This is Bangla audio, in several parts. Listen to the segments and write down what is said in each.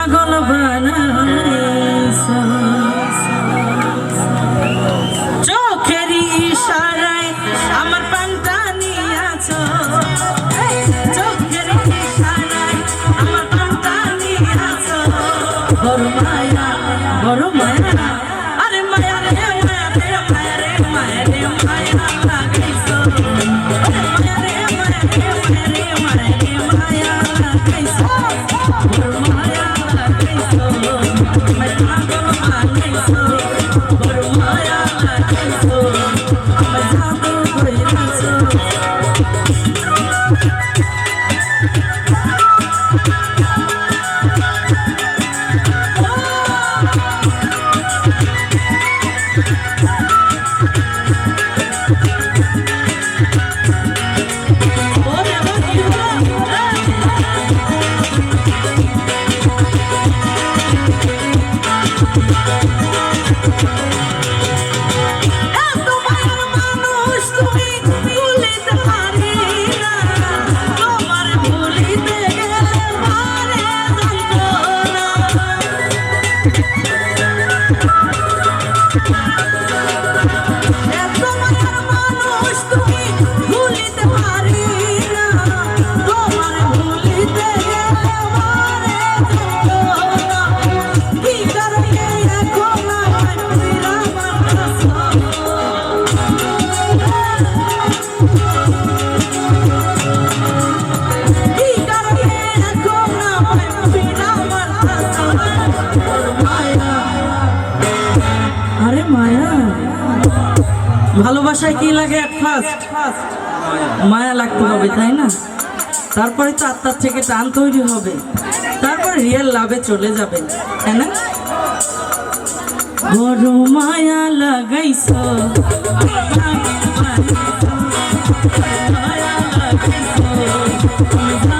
পাগল বানাইছো চোখের ইশারায় আমার পান্তা নিয়াছো চোখের ইশারায় আমার পান্তা নিয়াছো বড় মায়া বড় মায়া। আরে মায়া রে মায়া রে মায়া রে মায়া রে, মায়া ভালো বড় মায়া আছে Thank you. মায়া? ভালোবাসায় কি লাগে মায়া লাগতে হবে, তাই না? তারপরে তো আত্মার থেকে টান তৈরি হবে। তারপরে রিয়েল লাভে চলে যাবে, তাই না? বড় মায়া লাগাইছ। মায়া লাগাইছ।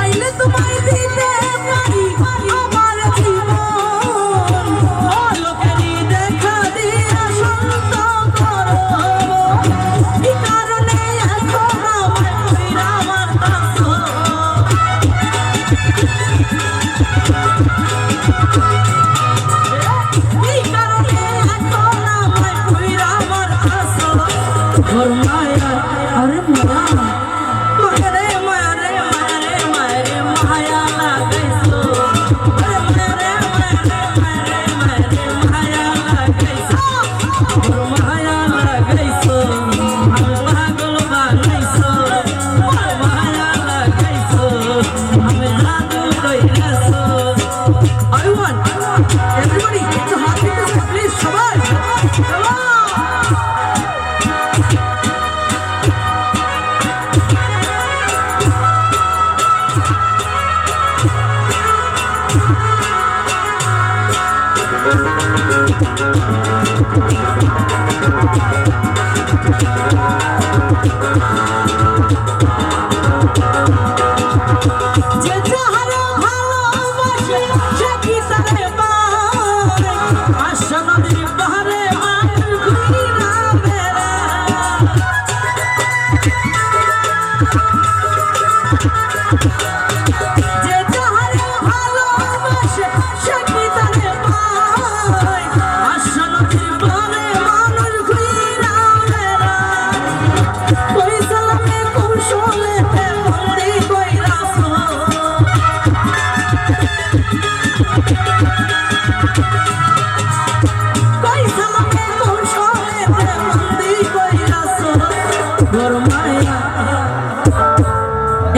আইলে তোমার Ha ha ha! Thank you.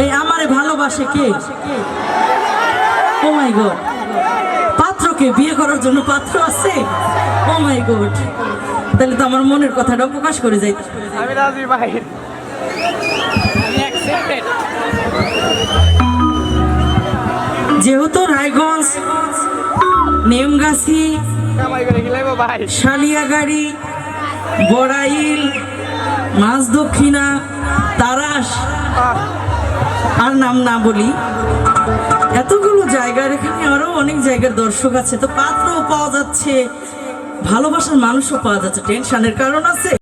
এই আমারে ভালোবাসে কে? ও মাই গড পাত্রকে বিয়ে করার জন্য পাত্র আছে? ও মাই গড তাহলে তো আমার মনের কথাটা প্রকাশ করে যাই। আমি রাজি ভাই। যেহেতু রায়গঞ্জ নেমগাছি শালিয়াগাড়ি বড়াইল মাছ দক্ষিণা তারাস আর নাম না বলি। এতগুলো জায়গার এখানে আরও অনেক জায়গার দর্শক আছে, তো পাত্রও পাওয়া যাচ্ছে, ভালোবাসার মানুষও পাওয়া যাচ্ছে, টেনশনের কারণ আছে।